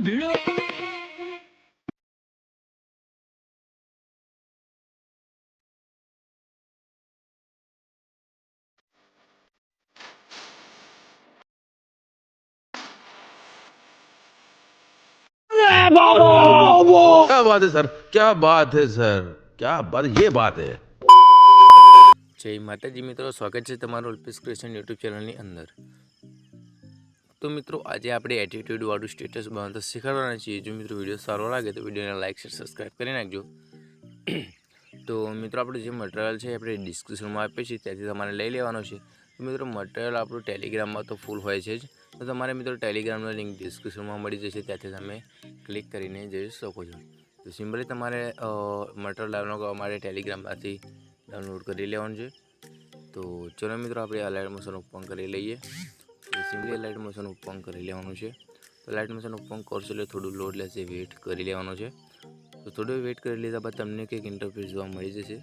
मजा आएगा ना भिड़ो क्या बात है सर क्या बात है सर क्या बात ये बात है જય માતાજી મિત્રો સ્વાગત છે તમારું અલ્પેશ ક્રિએશન યુટ્યુબ ચેનલની અંદર તો મિત્રો, આજે આપણે એટીટ્યૂડવાળું સ્ટેટસ બનાવતા શીખવાડવાના છીએ. જો મિત્રો વીડિયો સારો લાગે તો વિડીયોને લાઇક શેર સબસ્ક્રાઈબ કરી નાખજો. તો મિત્રો, આપણું જે મટીરિયલ છે આપણે ડિસ્ક્રિપ્શનમાં આપીએ છીએ, ત્યાંથી તમારે લઈ લેવાનો છે. તો મિત્રો મટીરિયલ આપણું ટેલિગ્રામમાં તો ફૂલ હોય છે જ. તો તમારે મિત્રો ટેલિગ્રામનો લિંક ડિસ્ક્રિપ્શનમાં મળી જશે, ત્યાંથી તમે ક્લિક કરીને જઈ શકો છો. તો સિમ્પલી તમારે મટીરિયલ ડાઉનલોડ કરવા માટે ટેલિગ્રામમાંથી ડાઉનલોડ કરી લેવાનું છે. તો ચલો મિત્રો, આપણે લાઇટ મોશન ઓપન કરી લઈએ. સિમ્પલી લાઇટ મોશન ઓપન કરી લેવાનું છે. તો લાઇટ મોશન ઓપન કરશો એટલે થોડું લોડ લેશે વેઇટ કરી લેવાનું છે. તો થોડું વેઇટ કરી લીધા બાદ તમને કંઈક ઇન્ટરફેસ જોવા મળી જશે.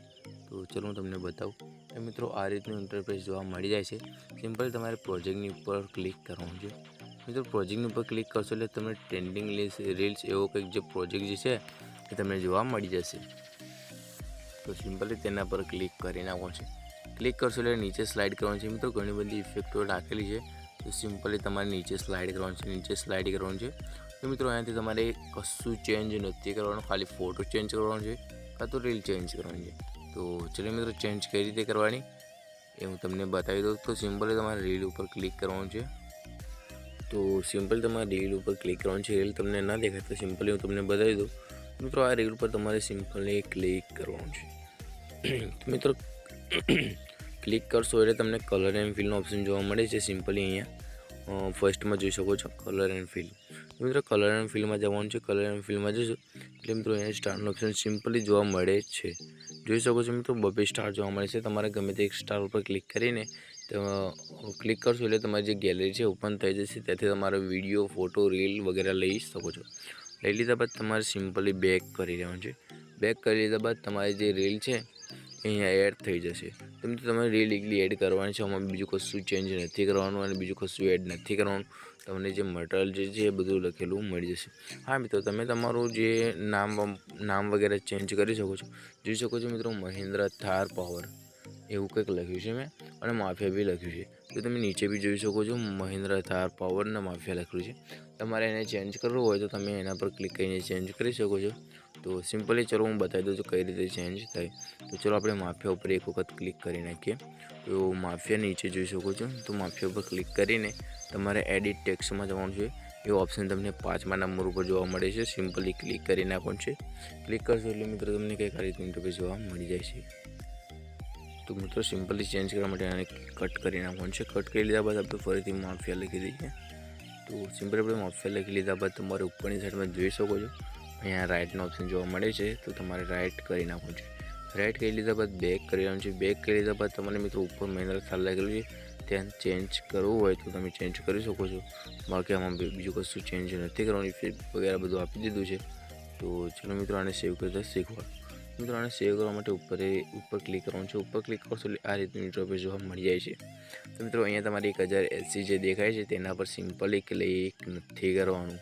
તો ચલો હું તમને બતાવું. તો મિત્રો આ રીતનું ઇન્ટરફેસ જોવા મળી જાય છે. સિમ્પલ તમારે પ્રોજેક્ટની ઉપર ક્લિક કરવાનું છે. મિત્રો પ્રોજેક્ટની ઉપર ક્લિક કરશો એટલે તમને ટ્રેન્ડિંગ રીલ્સ એવો કંઈક જે પ્રોજેક્ટ જે છે એ તમને જોવા મળી જશે. તો સિમ્પલી તેના પર ક્લિક કરી નાખવાનું છે. ક્લિક કરશો એટલે નીચે સ્લાઇડ કરવાનું છે. મિત્રો ઘણી બધી ઇફેક્ટો રાખેલી છે. તો સિમ્પલી તમારે નીચે સ્લાઇડ કરવાનું છે, નીચે સ્લાઇડ કરવાનું છે. તો મિત્રો અહીંયાથી તમારે કશું ચેન્જ નથી કરવાનું, ખાલી ફોટો ચેન્જ કરવાનો છે, કાં તો રીલ ચેન્જ કરવાની છે. તો ચલો મિત્રો ચેન્જ કઈ રીતે કરવાની? એ હું તમને બતાવી દઉં. તો સિમ્પલી તમારે રીલ ઉપર ક્લિક કરવાનું છે. તો સિમ્પલ તમારે રીલ ઉપર ક્લિક કરવાનું છે. રીલ તમને ના દેખાય તો સિમ્પલી હું તમને બતાવી દઉં. મિત્રો, આ રીલ ઉપર તમારે સિમ્પલી ક્લિક કરવાનું છે. મિત્રો ક્લિક કરશો એટલે તમને કલર એન્ડ ફિલનો ઓપ્શન જોવા મળે છે સિમ્પલી અહીંયા. ફર્સ્ટમાં જોઈ શકો છો કલર એન્ડ ફિલ મિત્રો કલર એન્ડ ફિલમાં જવાનું છે કલર એન્ડ ફિલમાં જશો એટલે મિત્રો અહીંયા સ્ટારનો ઓપ્શન સિમ્પલી જોવા મળે છે. જોઈ શકો છો મિત્રો બબે સ્ટાર જોવા મળે છે. તમારે ગમે તે એક સ્ટાર ઉપર ક્લિક કરીને ક્લિક કરશો એટલે તમારી જે ગેલેરી છે ઓપન થઈ જશે. ત્યાંથી તમારો વીડિયો ફોટો રીલ વગેરે લઈ શકો છો. લઈ લીધા બાદ તમારે સિમ્પલી બેક કરી લેવાનું છે. બેક કરી લીધા બાદ તમારી જે રીલ છે અહીંયા એડ થઈ જશે. તો મિત્રો તમારે રીલ ઇગલી એડ કરવાની છે, આમાં બીજું કશું ચેન્જ નથી કરવાનું અને બીજું કશું એડ નથી કરવાનું. તમને જે મટીરિયલ જે છે એ બધું લખેલું મળી જશે. હા મિત્રો, તમે તમારું જે નામ નામ વગેરે ચેન્જ કરી શકો છો. જોઈ શકો છો મિત્રો, મહિન્દ્રા થાર પાવર એવું કંઈક લખ્યું છે મેં અને માફિયા બી લખ્યું છે. તો તમે નીચે બી જોઈ શકો છો, મહિન્દ્રા થાર પાવર અને માફિયા લખ્યું છે. તમારે એને ચેન્જ કરવું હોય તો તમે એના પર ક્લિક કરીને ચેન્જ કરી શકો છો. તો સિમ્પલી ચલો હું બતાવી દઉં છું કઈ રીતે ચેન્જ થાય. તો ચલો આપણે માફિયા ઉપર એક વખત ક્લિક કરી નાખીએ. તો માફિયા નીચે જોઈ શકો છો. તો માફિયા ઉપર ક્લિક કરીને તમારે એડિટ ટેક્સમાં જવાનું છે. એ ઓપ્શન તમને પાંચમા નંબર ઉપર જોવા મળે છે. સિમ્પલી ક્લિક કરી નાખવાનું છે. ક્લિક કરશો એટલે મિત્રો તમને કંઈક આ રીતની ઇન્ટરફેસ જોવા મળી જાય છે. તો મિત્રો સિમ્પલી ચેન્જ કરવા માટે આને કટ કરી નાખવાનું છે. કટ કરી લીધા બાદ આપણે ફરીથી માફિયા લખી દઈએ. તો સિમ્પલ આપણે માફિયા લખી લીધા બાદ તમારે ઉપરની સાઈડમાં જોઈ શકો છો. અહીંયા રાઇટનો ઓપ્શન જોવા મળે છે, તો તમારે રાઇટ કરી નાખવું છે. રાઇટ કરી લીધા બાદ બેક કરી લેવાનું છે. બેક કરી લીધા બાદ તમને મિત્રો ઉપર મેનર થાર લાગેલું છે. ત્યાં ચેન્જ કરવું હોય તો તમે ચેન્જ કરી શકો છો. બાકી આમાં બીજું કશું ચેન્જ નથી કરવાનું. વગેરે બધું આપી દીધું છે, તો ચલો મિત્રો આને સેવ કરતા શીખવા. મિત્રો આને સેવ કરવા માટે ઉપર ઉપર ક્લિક કરવાનું છે. ઉપર ક્લિક કરશો એટલે આ રીતનું ઇન્ટરફેસ જોવા મળી જાય છે. તો મિત્રો અહીંયા તમારી એક હજાર એસી જે દેખાય છે, તેના પર સિમ્પલી ક્લિક નથી કરવાનું.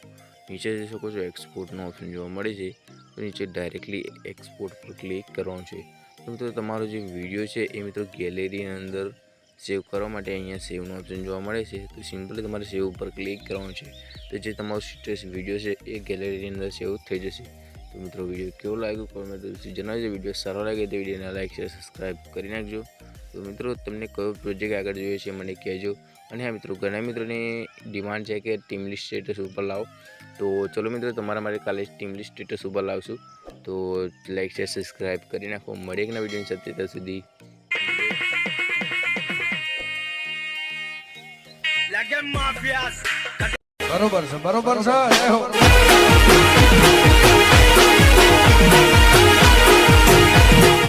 નીચે જઈ શકો છો એક્સપોર્ટનો ઓપ્શન જોવા મળે છે. તો નીચે ડાયરેક્ટલી એક્સપોર્ટ પર ક્લિક કરવાનું છે. તો મિત્રો તમારો જે વીડિયો છે એ મિત્રો ગેલેરીની અંદર સેવ કરવા માટે અહીંયા સેવનો ઓપ્શન જોવા મળે છે. તો સિમ્પલી તમારે સેવ ઉપર ક્લિક કરવાનું છે. તો જે તમારો સ્ટેટસ વીડિયો છે એ ગેલેરીની અંદર સેવ થઈ જશે. તો મિત્રો વીડિયો કેવો લાગ્યો? કોમેન્ટ જણાવજો. વીડિયો સારો લાગે તો વિડીયોને લાઈક શેર સબસ્ક્રાઈબ કરી નાખજો. તો મિત્રો તમને કયો પ્રોજેક્ટ આગળ જોઈએ છે મને કહેજો. અને હા મિત્રો ઘણા મિત્રોની ડિમાન્ડ છે કે ટીમ લિસ્ટ સ્ટેટસ ઉપર લાવો. તો ચલો મિત્રો તમારા માટે કાલે ટીમ લિસ્ટ સ્ટેટસ ઉપર લાવશું. તો લાઈક શેર સબસ્ક્રાઈબ કરી નાખો. મળે એકના વિડીયોની સાથે ત્યાં સુધી. બરોબર છે બરોબર છે.